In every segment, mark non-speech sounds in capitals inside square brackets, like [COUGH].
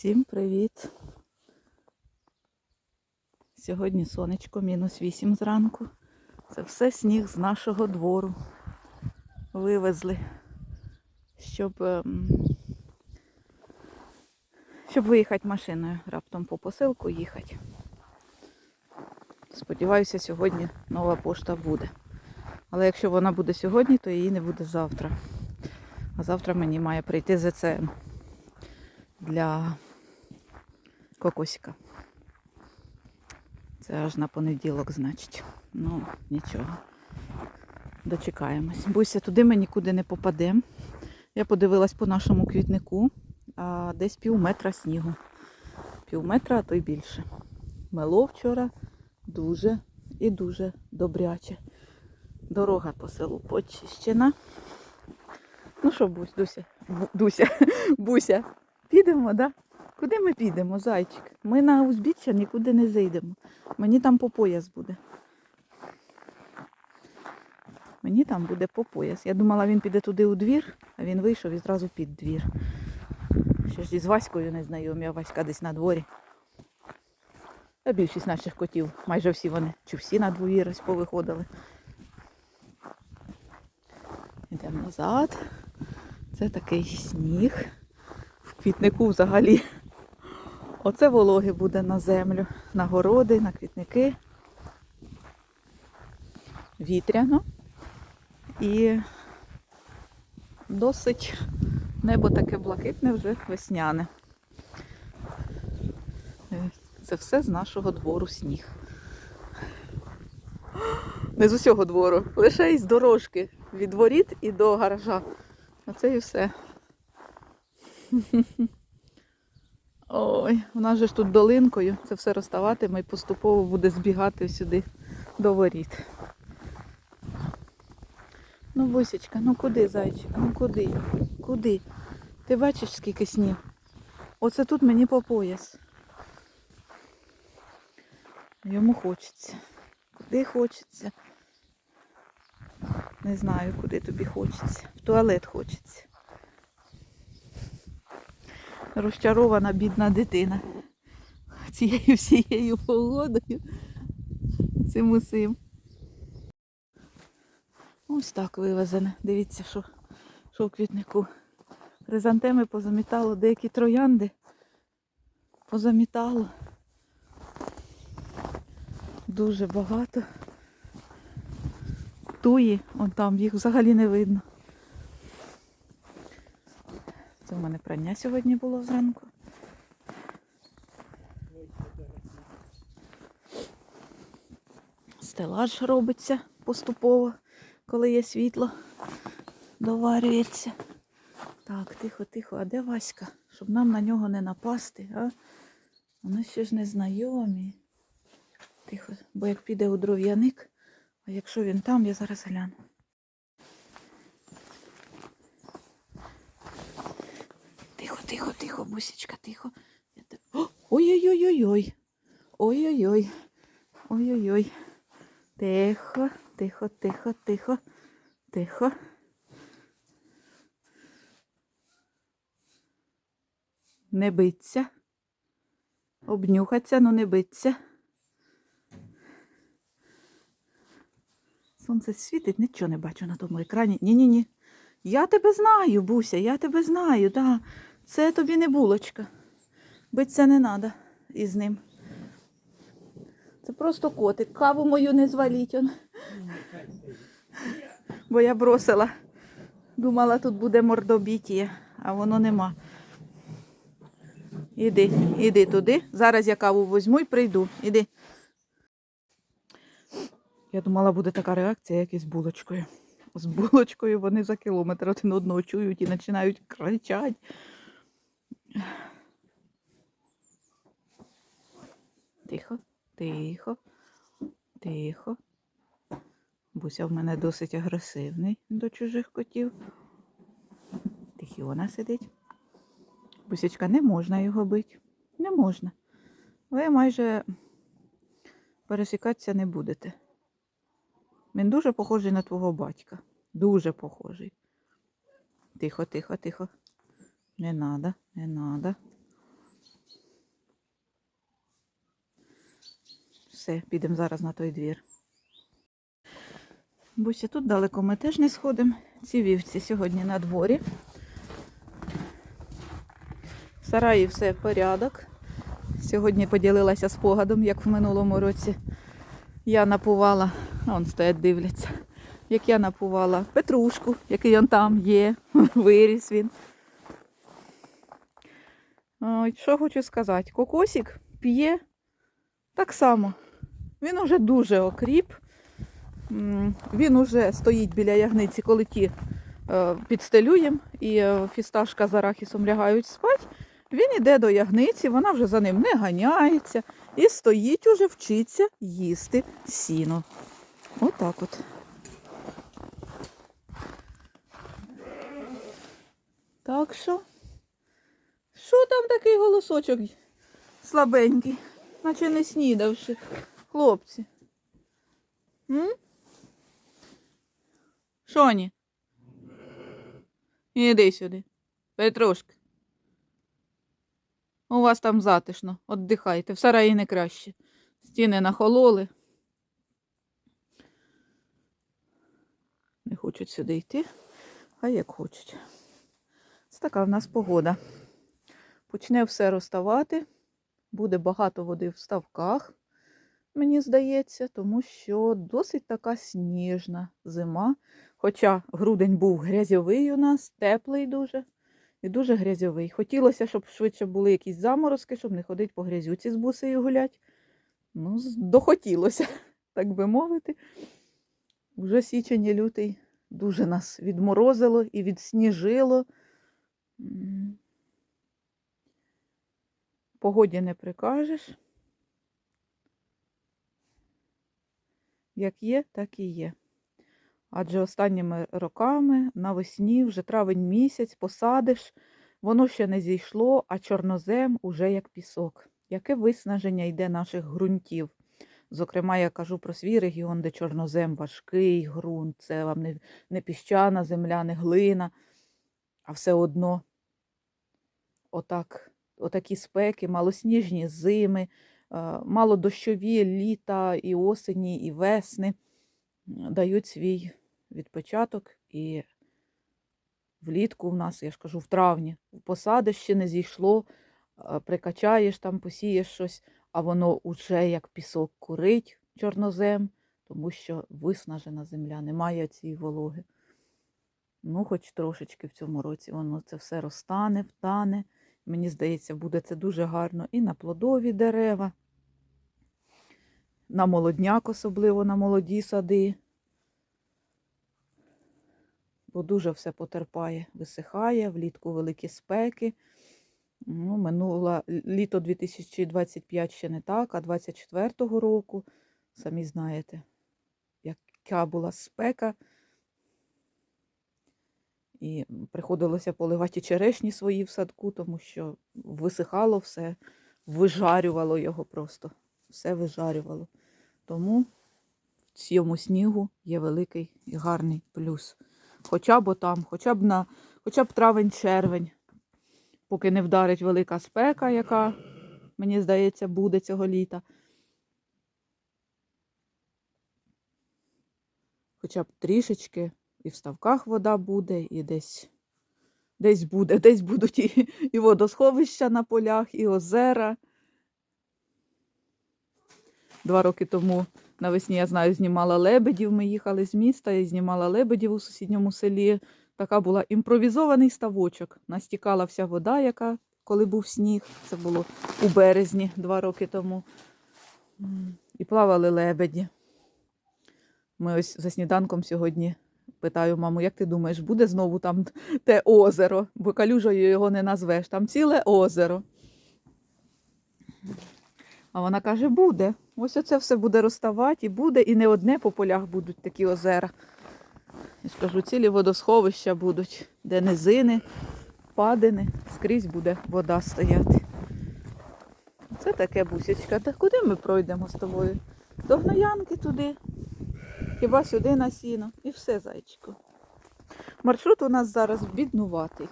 Всім привіт! Сьогодні сонечко, мінус 8 зранку. Це все сніг з нашого двору. Вивезли, щоб, ем, щоб виїхати машиною, раптом по посилку їхати. Сподіваюся, сьогодні нова пошта буде. Але якщо вона буде сьогодні, то її не буде завтра. А завтра мені має прийти ЗЦН для кокосика. Це аж на понеділок, значить. Ну, нічого. Дочекаємось. Буся, туди ми нікуди не попадемо. Я подивилась по нашому квітнику, а десь пів метра снігу. Пів метра, а то й більше. Мело вчора дуже і дуже добряче. Дорога по селу почищена. Ну що, Бусь, Дуся, Дуся, [LAUGHS] Буся, підемо, да? Куди ми підемо, зайчик? Ми на узбіччя нікуди не зайдемо. Мені там по пояс буде. Мені там буде по пояс. Я думала, він піде туди у двір, а він вийшов і зразу під двір. Ще ж із Ваською не знайомі, а Васька десь на дворі. А більшість наших котів, майже всі вони, чи всі на двір повиходили. Йдемо назад. Це такий сніг. В квітнику взагалі. Оце вологи буде на землю, на городи, на квітники. Вітряно. І досить небо таке блакитне, вже весняне. Це все з нашого двору сніг. Не з усього двору, лише із дорожки від воріт і до гаража. Оце і все. Ой, у нас же ж тут долинкою, це все розставатиме і поступово буде збігати сюди до воріт. Ну, Бусечка, ну куди, зайчик? Ну куди? Куди? Ти бачиш, скільки снів? Оце тут мені по пояс. Йому хочеться. Куди хочеться? Не знаю, куди тобі хочеться. В туалет хочеться. Розчарована бідна дитина. Цією всією погодою. Цим усім. Ось так вивезене. Дивіться, що, що в квітнику. Хризантеми позамітало, деякі троянди позамітало. Дуже багато. Туї, он там, їх взагалі не видно. Це в мене прання сьогодні було зранку. Стелаж робиться поступово, коли є світло, доварюється. Так, тихо, тихо, а де Васька? Щоб нам на нього не напасти, а? Вони ще ж не знайомі. Тихо, бо як піде у дров'яник, а якщо він там, я зараз гляну. Тихо, тихо, тихо, Ой-ой-ой-ой-ой. Ой-ой-ой. Ой-ой-ой. Тихо, тихо, тихо, тихо, тихо. Не биться. Обнюхаться, ну не биться. Сонце світить, нічого не бачу на тому екрані. Ні-ні-ні. Я тебе знаю, Буся, я тебе знаю, да. Це тобі не булочка. Биться не треба із ним. Це просто котик. Каву мою не зваліть. Он. Бо я бросила. Думала, тут буде мордобіття, а воно нема. Іди, іди туди. Зараз я каву візьму і прийду. Іди. Я думала, буде така реакція, як із булочкою. З булочкою вони за кілометр один одного чують і починають кричати. Тихо, тихо, тихо. Буся в мене досить агресивний до чужих котів. Тихіона сидить. Бусячка, не можна його бити. Не можна. Ви майже пересікатися не будете. Він дуже похожий на твого батька. Дуже похожий. Тихо, тихо, тихо. Не надо, не надо. Все, підемо зараз на той двір. Буся, тут далеко ми теж не сходимо. Ці вівці сьогодні на дворі. В сараї все в порядок. Сьогодні поділилася спогадом, як в минулому році. Я напувала, а он стоять, дивляться, як я напувала Петрушку, який он там є, [LAUGHS] виріс він. Що хочу сказати, кокосик п'є так само. Він уже дуже окріп. Він уже стоїть біля ягниці, коли ті е, підстелюємо і е, фісташка з арахісом лягають спать. Він іде до ягниці, вона вже за ним не ганяється і стоїть уже вчиться їсти сіно. Отак от. Так що, голосочок слабенький, наче не снідавши, хлопці? М? Шоні? Іди сюди. Петрушка. У вас там затишно, отдихайте, в сараї не краще. Стіни нахололи. Не хочуть сюди йти, а як хочуть. Це така в нас погода. Почне все розставати, буде багато води в ставках, мені здається, тому що досить така сніжна зима. Хоча грудень був грязьовий у нас, теплий дуже і дуже грязьовий. Хотілося, щоб швидше були якісь заморозки, щоб не ходити по грязюці з бусею гулять. Ну, дохотілося, [LAUGHS] так би мовити. Уже січень і лютий дуже нас відморозило і відсніжило. Погоді не прикажеш. Як є, так і є. Адже останніми роками навесні, вже травень місяць, посадиш, воно ще не зійшло, а чорнозем уже як пісок. Яке виснаження йде наших ґрунтів? Зокрема, я кажу про свій регіон, де чорнозем важкий ґрунт, це вам не, не піщана земля, не глина, а все одно отак, отакі спеки, малосніжні зими, е, малодощові літа і осені, і весни дають свій відпочаток. І влітку в нас, я ж кажу, в травні посадиш ще не зійшло, е, прикачаєш там, посієш щось, а воно уже як пісок курить чорнозем, тому що виснажена земля, немає цієї вологи. Ну, хоч трошечки в цьому році воно це все розтане, втане. Мені здається, буде це дуже гарно і на плодові дерева, на молодняк, особливо на молоді сади. Бо дуже все потерпає, висихає, влітку великі спеки. Ну, минуло літо 2025 ще не так, а 24-го року, самі знаєте, яка була спека. І приходилося поливати черешні свої в садку, тому що висихало все, вижарювало його просто. Все вижарювало. Тому в цьому снігу є великий і гарний плюс. Хоча б там, хоча б на хоча б травень-червень, поки не вдарить велика спека, яка, мені здається, буде цього літа. Хоча б трішечки і в ставках вода буде, і десь, десь буде, [LAUGHS] десь будуть і, і водосховища на полях, і озера. Два роки тому навесні, я знаю, знімала лебедів. Ми їхали з міста і знімала лебедів у сусідньому селі. Така була імпровізований ставочок. Настікала вся вода, яка коли був сніг. Це було у березні два роки тому. І плавали лебеді. Ми ось за сніданком сьогодні питаю маму, як ти думаєш, буде знову там те озеро? Бо калюжею його не назвеш, там ціле озеро. А вона каже, буде. Ось оце все буде розставати і буде, і не одне по полях будуть такі озера. Я скажу, цілі водосховища будуть, де низини, впадини, скрізь буде вода стояти. Це таке бусечка. Та куди ми пройдемо з тобою? До гноянки туди. Хіба сюди на сіно. І все, зайчику. Маршрут у нас зараз біднуватий.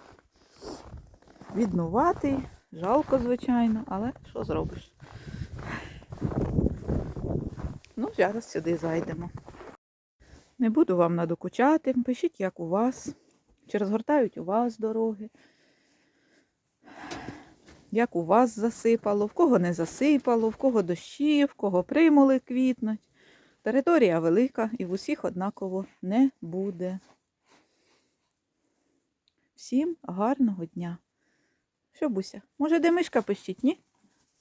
Біднуватий, жалко, звичайно, але що зробиш? Ну, зараз сюди зайдемо. Не буду вам надокучати. Пишіть, як у вас. Чи розгортають у вас дороги. Як у вас засипало, в кого не засипало, в кого дощі, в кого примули квітнуть. Територія велика і в усіх однаково не буде. Всім гарного дня. Що, Буся? Може, де мишка пищить, ні?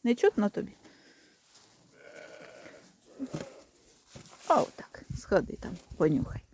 Не чутно тобі? А отак, сходи там, понюхай.